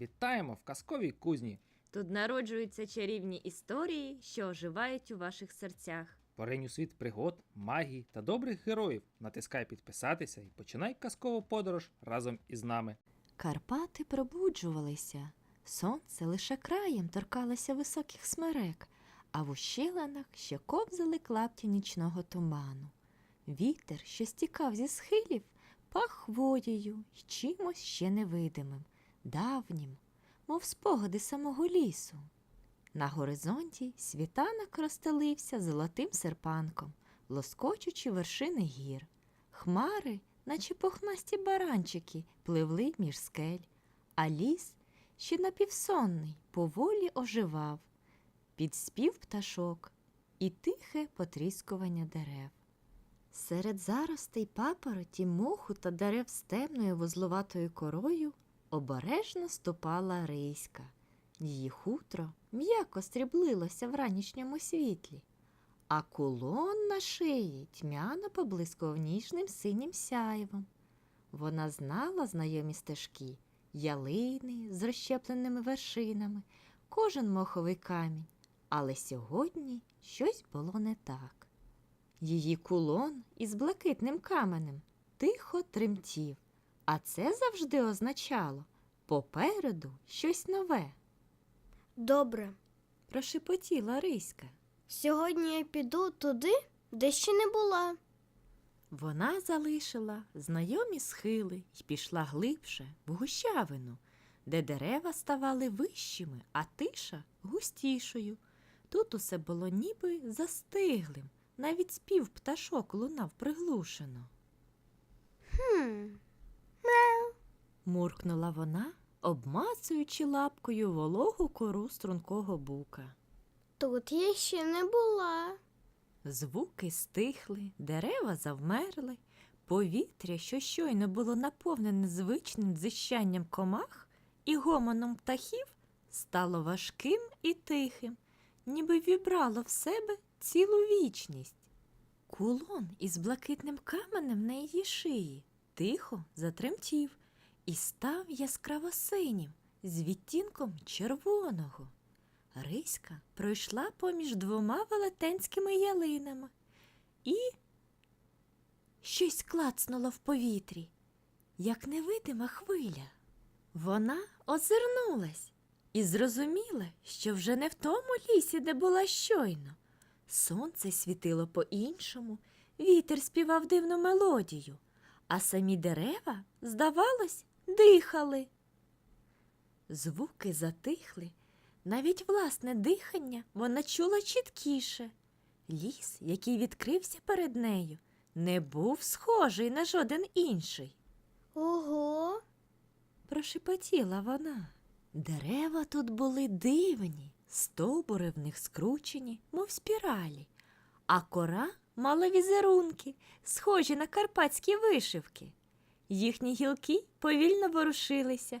Вітаємо в казковій кузні. Тут народжуються чарівні історії, що оживають у ваших серцях. Поринь у світ пригод, магії та добрих героїв. Натискай підписатися і починай казкову подорож разом із нами. Карпати пробуджувалися. Сонце лише краєм торкалося високих смерек, а в ущелинах ще ковзали клапті нічного туману. Вітер, що стікав зі схилів, пах хвоєю й чимось ще невидимим, давнім, мов спогади самого лісу. На горизонті світанок розстелився золотим серпанком, лоскочучи вершини гір. Хмари, наче пухнасті баранчики, пливли між скель, а ліс, ще напівсонний, поволі оживав, під спів пташок і тихе потріскування дерев. Серед заростей папороті, моху та дерев з темною вузловатою корою обережно ступала риська. Її хутро м'яко стріблилося в ранішньому світлі, а кулон на шиї тьмяно поблискував ніжним синім сяйвом. Вона знала знайомі стежки, ялини з розщепленими вершинами, кожен моховий камінь, але сьогодні щось було не так. Її кулон із блакитним каменем тихо тремтів, а це завжди означало попереду щось нове, Добре. прошепотіла Риська. Сьогодні я піду туди, де ще не була. Вона залишила знайомі схили і пішла глибше в гущавину, де дерева ставали вищими, а тиша густішою. Тут усе було ніби застиглим, навіть спів пташок лунав приглушено. Хм. Муркнула вона, обмацуючи лапкою вологу кору стрункого бука. Тут я ще не була. Звуки стихли, дерева завмерли, повітря, що щойно було наповнене звичним дзищанням комах і гомоном птахів, стало важким і тихим, ніби вібрало в себе цілу вічність. Кулон із блакитним каменем на її шиї тихо затремтів і став яскраво синім з відтінком червоного. Риська пройшла поміж двома велетенськими ялинами і щось клацнуло в повітрі, як невидима хвиля. Вона озирнулась і зрозуміла, що вже не в тому лісі, де була щойно. Сонце світило по-іншому, вітер співав дивну мелодію, а самі дерева, здавалось, дихали. Звуки затихли, навіть власне дихання вона чула чіткіше. Ліс, який відкрився перед нею, не був схожий на жоден інший, Ого. прошепотіла вона. Дерева тут були дивні, стовбури в них скручені, мов спіралі, а кора мала візерунки, схожі на карпатські вишивки. Їхні гілки повільно ворушилися,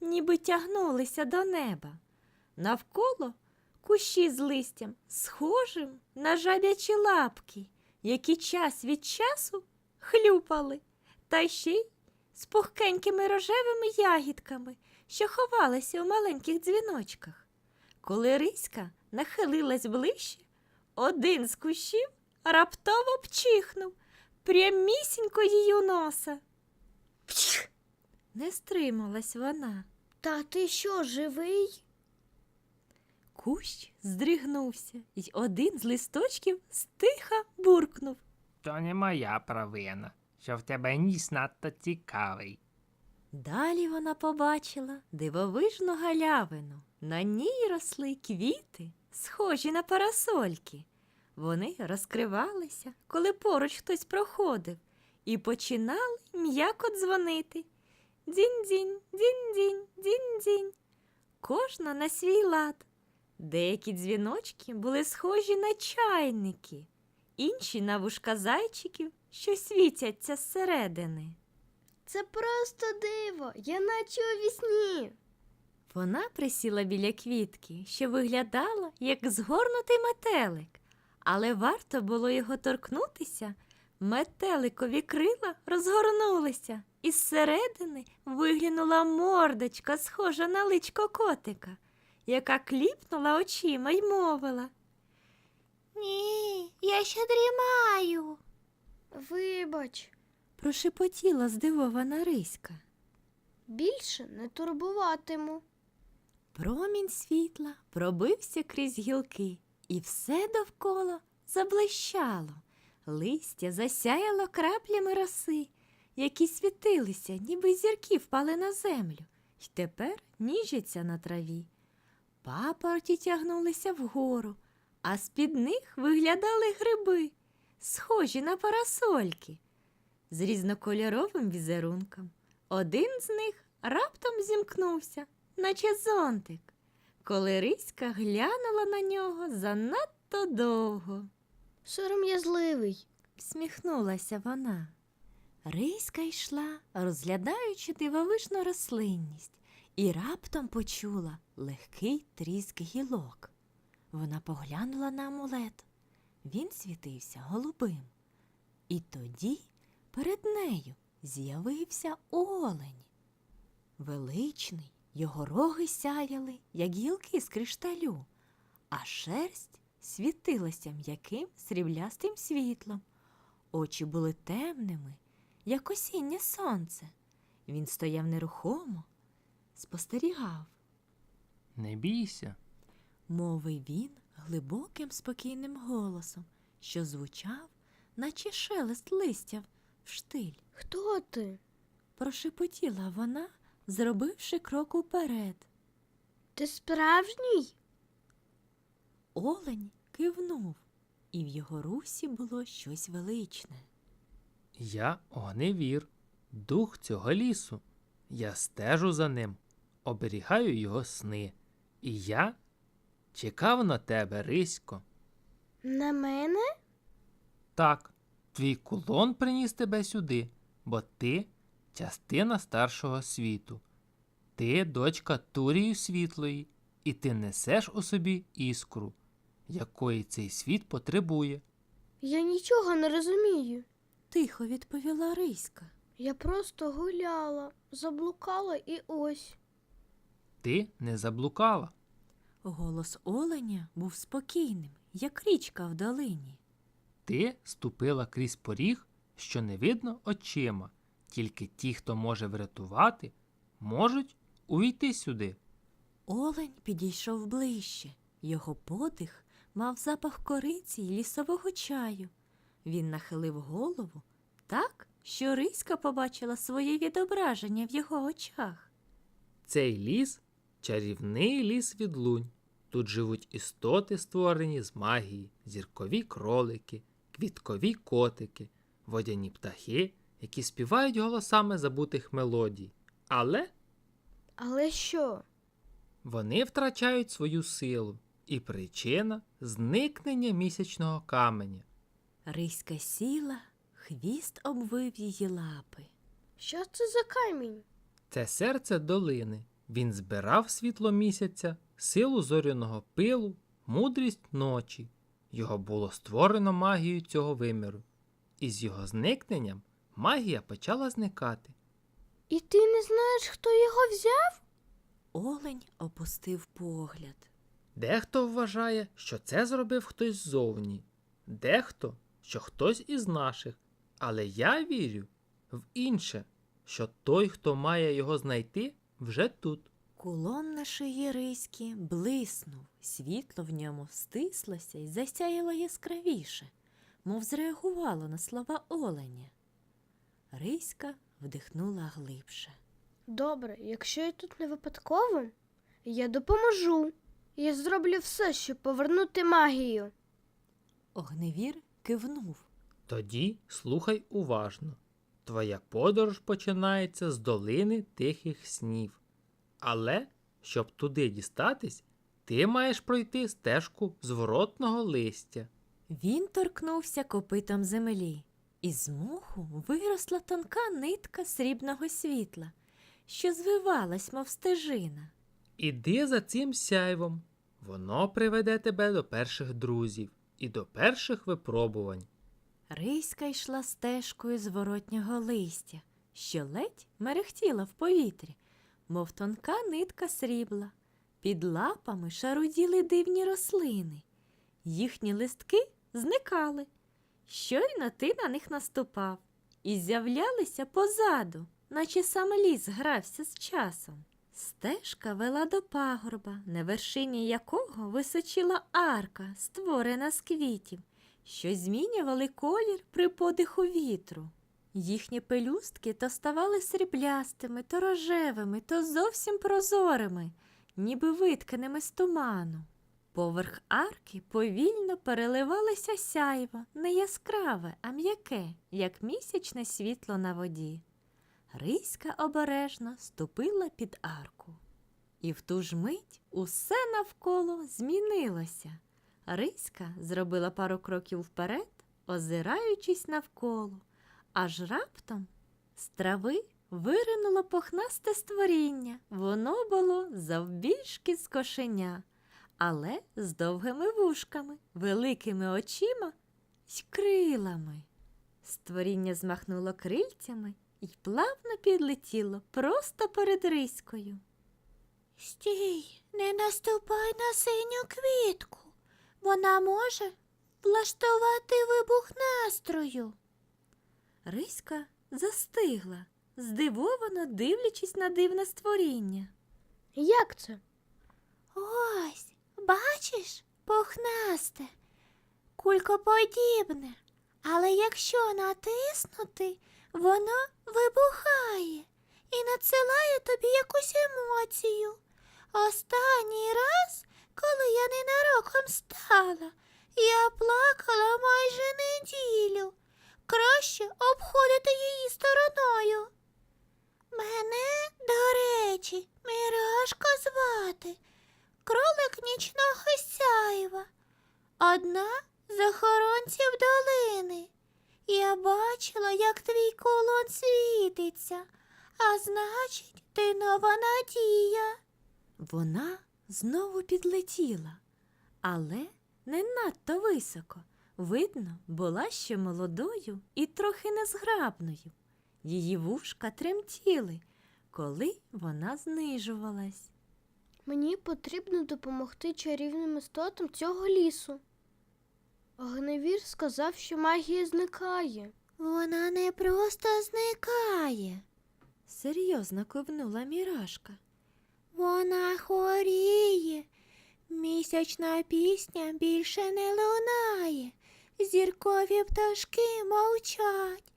ніби тягнулися до неба. Навколо кущі з листям, схожим на жабячі лапки, які час від часу хлюпали, та ще й з пухкенькими рожевими ягідками, що ховалися у маленьких дзвіночках. Коли Риська нахилилась ближче, один з кущів раптово пчихнув прямісінько її носа. Не стрималась вона. Та ти що, живий? Кущ здригнувся, й один з листочків стиха буркнув. То не моя провина, що в тебе ніс надто цікавий. Далі вона побачила дивовижну галявину. На ній росли квіти, схожі на парасольки. Вони розкривалися, коли поруч хтось проходив, і починали м'яко дзвонити. Дзінь-дзінь, дзінь-дзінь, дзінь-дзінь. Кожна на свій лад. Деякі дзвіночки були схожі на чайники, інші на вушка зайчиків, що світяться зсередини. Це просто диво. Я наче у вісні. Вона присіла біля квітки, що виглядала як згорнутий метелик, але варто було його торкнутися, метеликові крила розгорнулися Із середини виглянула мордочка, схожа на личко котика, яка кліпнула очима й мовила. Ні, я ще дрімаю, Вибач, прошепотіла здивована Риська. більше не турбуватиму. Промінь світла пробився крізь гілки, і все довкола заблищало. Листя засяяло краплями роси, які світилися, ніби зірки впали на землю, й тепер ніжаться на траві. Папороті тягнулися вгору, а з-під них виглядали гриби, схожі на парасольки, з різнокольоровим візерунком. Один з них раптом зімкнувся, наче зонтик, коли Риська глянула на нього занадто довго. Сором'язливий. Всміхнулася вона. Риська йшла, розглядаючи дивовижну рослинність, і раптом почула легкий тріск гілок. Вона поглянула на амулет. Він світився голубим. І тоді перед нею з'явився олень. Величний, його роги сяяли, як гілки з кришталю, а шерсть світилася м'яким сріблястим світлом. Очі були темними, як осіннє сонце. Він стояв нерухомо, спостерігав, Не бійся. мовив він глибоким спокійним голосом, що звучав, наче шелест листя в штиль. Хто ти? Прошепотіла вона, зробивши крок уперед. Ти справжній? Олень кивнув, і в його русі було щось величне. Я огневір, дух цього лісу. Я стежу за ним, оберігаю його сни. І я чекав на тебе, Рисько. На мене? Так, твій кулон приніс тебе сюди, бо ти частина старшого світу. Ти дочка Турії Світлої, і ти несеш у собі іскру, якої цей світ потребує. Я нічого не розумію. Тихо відповіла Риська. Я просто гуляла, заблукала і ось. Ти не заблукала. Голос оленя був спокійним, як річка в долині. Ти ступила крізь поріг, що не видно очима. Тільки ті, хто може врятувати, можуть увійти сюди. Олень підійшов ближче. Його подих мав запах кориці й лісового чаю. Він нахилив голову так, що Риська побачила своє відображення в його очах. Цей ліс чарівний ліс відлунь. Тут живуть істоти, створені з магії, зіркові кролики, квіткові котики, водяні птахи, які співають голосами забутих мелодій. Але Але що? вони втрачають свою силу, і причина зникнення місячного каменя. Риська сіла, хвіст обвив її лапи. Що це за камінь? Це серце долини. Він збирав світло місяця, силу зоряного пилу, мудрість ночі. Його було створено магією цього виміру. І з його зникненням магія почала зникати. І ти не знаєш, хто його взяв? Олень опустив погляд. Дехто вважає, що це зробив хтось ззовні, дехто, що хтось із наших. Але я вірю в інше, що той, хто має його знайти, вже тут. Кулон на шиї Риськи блиснув, світло в ньому стислося і засяяло яскравіше, мов зреагувало на слова оленя. Риська вдихнула глибше. Добре, якщо я тут не випадково, я допоможу. Я зроблю все, щоб повернути магію. Огневір кивнув. Тоді слухай уважно. Твоя подорож починається з долини тихих снів. Але, щоб туди дістатись, ти маєш пройти стежку зворотного листя. Він торкнувся копитом землі, і з моху виросла тонка нитка срібного світла, що звивалась, мов стежина. Іди за цим сяйвом. Воно приведе тебе до перших друзів і до перших випробувань. Риська йшла стежкою зворотнього листя, що ледь мерехтіла в повітрі, мов тонка нитка срібла. Під лапами шаруділи дивні рослини. Їхні листки зникали. Щойно ти на них наступав, і з'являлися позаду, наче сам ліс грався з часом. Стежка вела до пагорба, на вершині якого височила арка, створена з квітів, що змінювали колір при подиху вітру. Їхні пелюстки то ставали сріблястими, то рожевими, то зовсім прозорими, ніби витканими з туману. Поверх арки повільно переливалося сяйво, не яскраве, а м'яке, як місячне світло на воді. Риська обережно ступила під арку. І в ту ж мить усе навколо змінилося. Риська зробила пару кроків вперед, озираючись навколо, аж раптом з трави виринуло похнасте створіння. Воно було завбільшки з кошеня, але з довгими вушками, великими очима й крилами. Створіння змахнуло крильцями і плавно підлетіло просто перед риською. Стій, не наступай на синю квітку. Вона може влаштувати вибух настрою. Риська застигла, здивовано дивлячись на дивне створіння. Як це? Ось, бачиш, пухнасте, кулькоподібне. Але якщо натиснути, воно вибухає і надсилає тобі якусь емоцію. Останній раз, коли я ненароком стала, я плакала майже неділю. Краще обходити її стороною. Мене, до речі, Мірашка звати, кролик нічного сяйва, одна з охоронців долини. Я бачила, як твій колон світиться, а значить, ти нова надія. Вона знову підлетіла, але не надто високо. Видно, була ще молодою і трохи незграбною. Її вушка тремтіли, коли вона знижувалась. Мені потрібно допомогти чарівним істотам цього лісу. Огневір сказав, що магія зникає. Вона не просто зникає, серйозно кивнула мірашка. Вона хворіє. Місячна пісня більше не лунає. Зіркові пташки мовчать,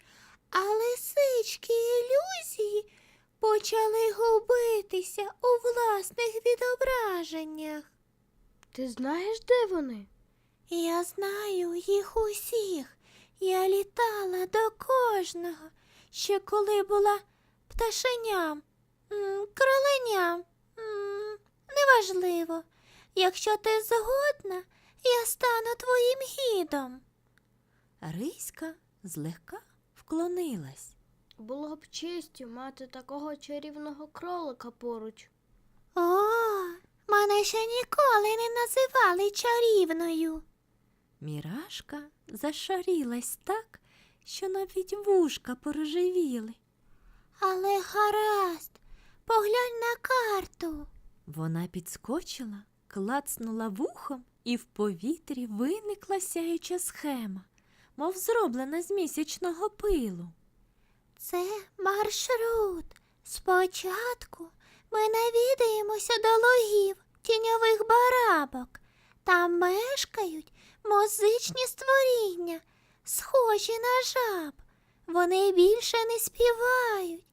а лисички ілюзії почали губитися у власних відображеннях. Ти знаєш, де вони? Я знаю їх усіх. Я літала до кожного, ще коли була пташеням, кроленям. Неважливо. Якщо ти згодна, я стану твоїм гідом. Риська злегка вклонилась. Було б честю мати такого чарівного кролика поруч. О, мене ще ніколи не називали чарівною. Мірашка зашарілась так, що навіть вушка порожевіли. Але гаразд, поглянь на карту. Вона підскочила, клацнула вухом, і в повітрі виникла сяюча схема, мов зроблена з місячного пилу. Це маршрут. Спочатку ми навідаємося до логів тіньових барабок. Там мешкають музичні створіння, схожі на жаб. Вони більше не співають.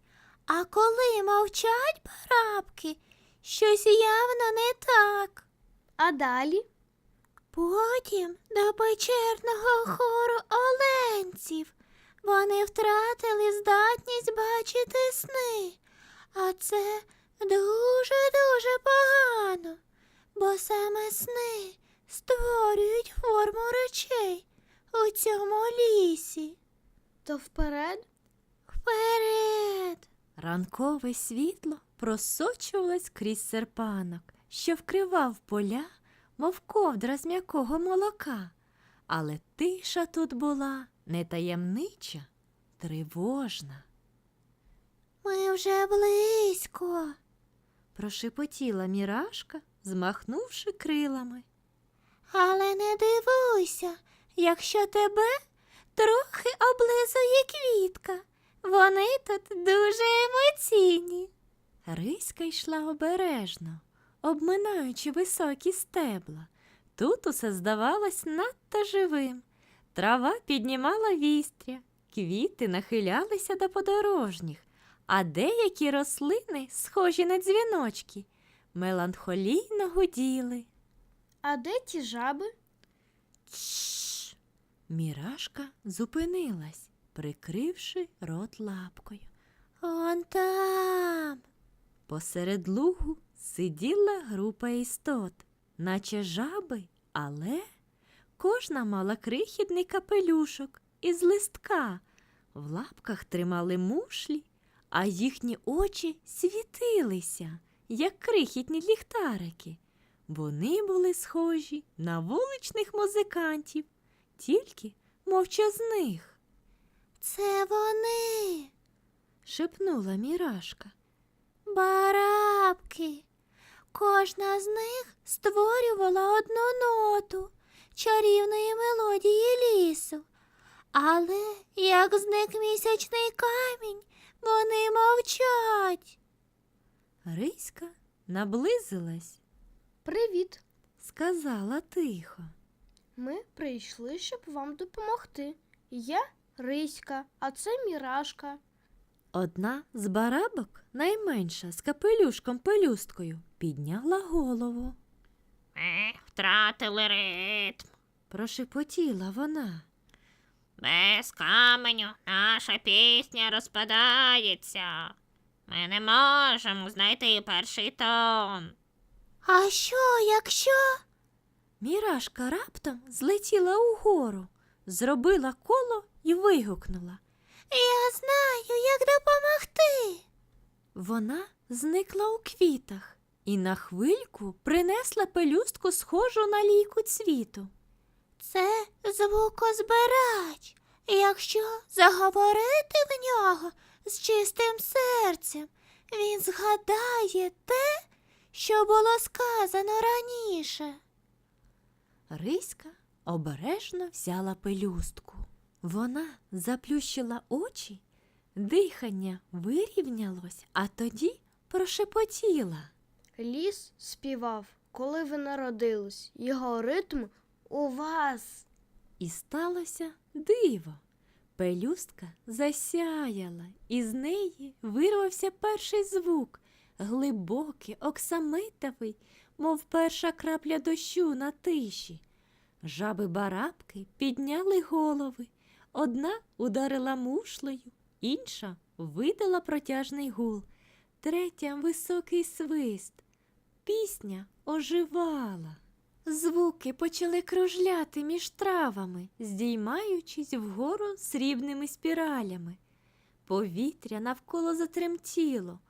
А коли мовчать барабки, щось явно не так. А далі? Потім до печерного хору оленців. Вони втратили здатність бачити сни, а це дуже-дуже погано, бо саме сни створюють форму речей у цьому лісі. То вперед? Вперед! Ранкове світло просочувалось крізь серпанок, що вкривав поля, мов ковдра з м'якого молока. Але тиша тут була не таємнича, тривожна. Ми вже близько, прошепотіла мірашка, змахнувши крилами. Але не дивуйся, якщо тебе трохи облизує квітка. Вони тут дуже емоційні. Риська йшла обережно, обминаючи високі стебла. Тут усе здавалось надто живим. Трава піднімала вістря, квіти нахилялися до подорожніх, а деякі рослини, схожі на дзвіночки, меланхолійно гуділи. А де ті жаби? Чш. Мірашка зупинилась, прикривши рот лапкою. Он там. Посеред лугу сиділа група істот, наче жаби, але кожна мала крихітний капелюшок із листка. В лапках тримали мушлі, а їхні очі світилися, як крихітні ліхтарики. Вони були схожі на вуличних музикантів, тільки мовчазних. Це вони, шепнула мірашка. Барабки. Кожна з них створювала одну ноту чарівної мелодії лісу. Але як зник місячний камінь, вони мовчать. Риська наблизилась Привіт. сказала тихо. Ми прийшли, щоб вам допомогти. Я Риська, а це Мірашка. Одна з барабок, найменша з капелюшком пелюсткою, підняла голову. Ми втратили ритм. Прошепотіла вона. Без каменю наша пісня розпадається. Ми не можемо знайти перший тон. А що, якщо? Мірашка раптом злетіла угору, зробила коло і вигукнула. Я знаю, як допомогти. Вона зникла у квітах і на хвильку принесла пелюстку, схожу на лійку цвіту. Це звукозбирач. Якщо заговорити в нього з чистим серцем, він згадає те, що було сказано раніше. Риська обережно взяла пелюстку. Вона заплющила очі, дихання вирівнялось, а тоді прошепотіла. Ліс співав, коли ви народились. Його ритм у вас. І сталося диво. Пелюстка засяяла, і з неї вирвався перший звук, глибокий, оксамитовий, мов перша крапля дощу на тиші. Жаби-барабки підняли голови. Одна ударила мушлею, інша видала протяжний гул, третя високий свист. Пісня оживала. Звуки почали кружляти між травами, здіймаючись вгору срібними спіралями. Повітря навколо затремтіло,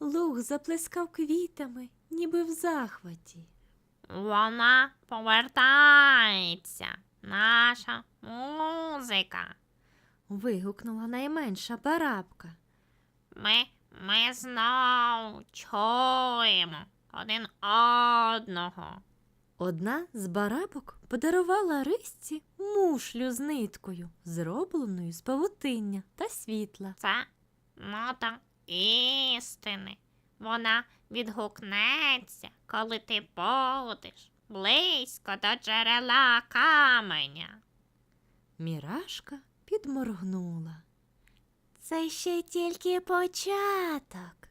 луг заплескав квітами, ніби в захваті. Вона повертається. Наша музика. Вигукнула найменша барабка. Ми, ми знов чуємо один одного. Одна з барабок подарувала рисці мушлю з ниткою, зробленою з павутиння та світла. Це нота істини. Вона відгукнеться, коли ти будеш близько до джерела каменя. Мірашка підморгнула. Це ще тільки початок.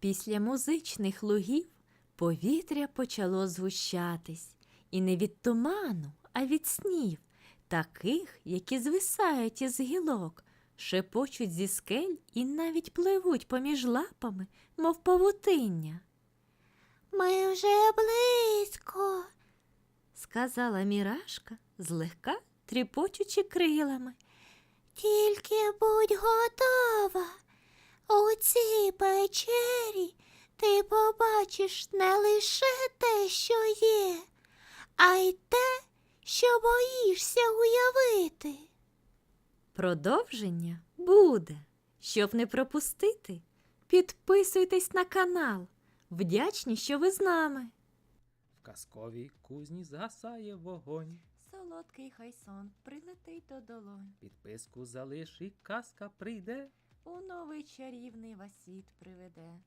Після музичних лугів повітря почало згущатись, і не від туману, а від снів, таких, які звисають із гілок, шепочуть зі скель і навіть пливуть поміж лапами, мов павутиння. Ми вже близько, сказала мірашка, злегка тріпочучи крилами. Тільки будь готова. У цій печері ти побачиш не лише те, що є, а й те, що боїшся уявити. Продовження буде. Щоб не пропустити, Підписуйтесь на канал. Вдячні, що ви з нами. В казковій кузні згасає вогонь. Солодкий хай сон прилетить до долонь. Підписку залиш і казка прийде. У новий чарівний васіт приведе.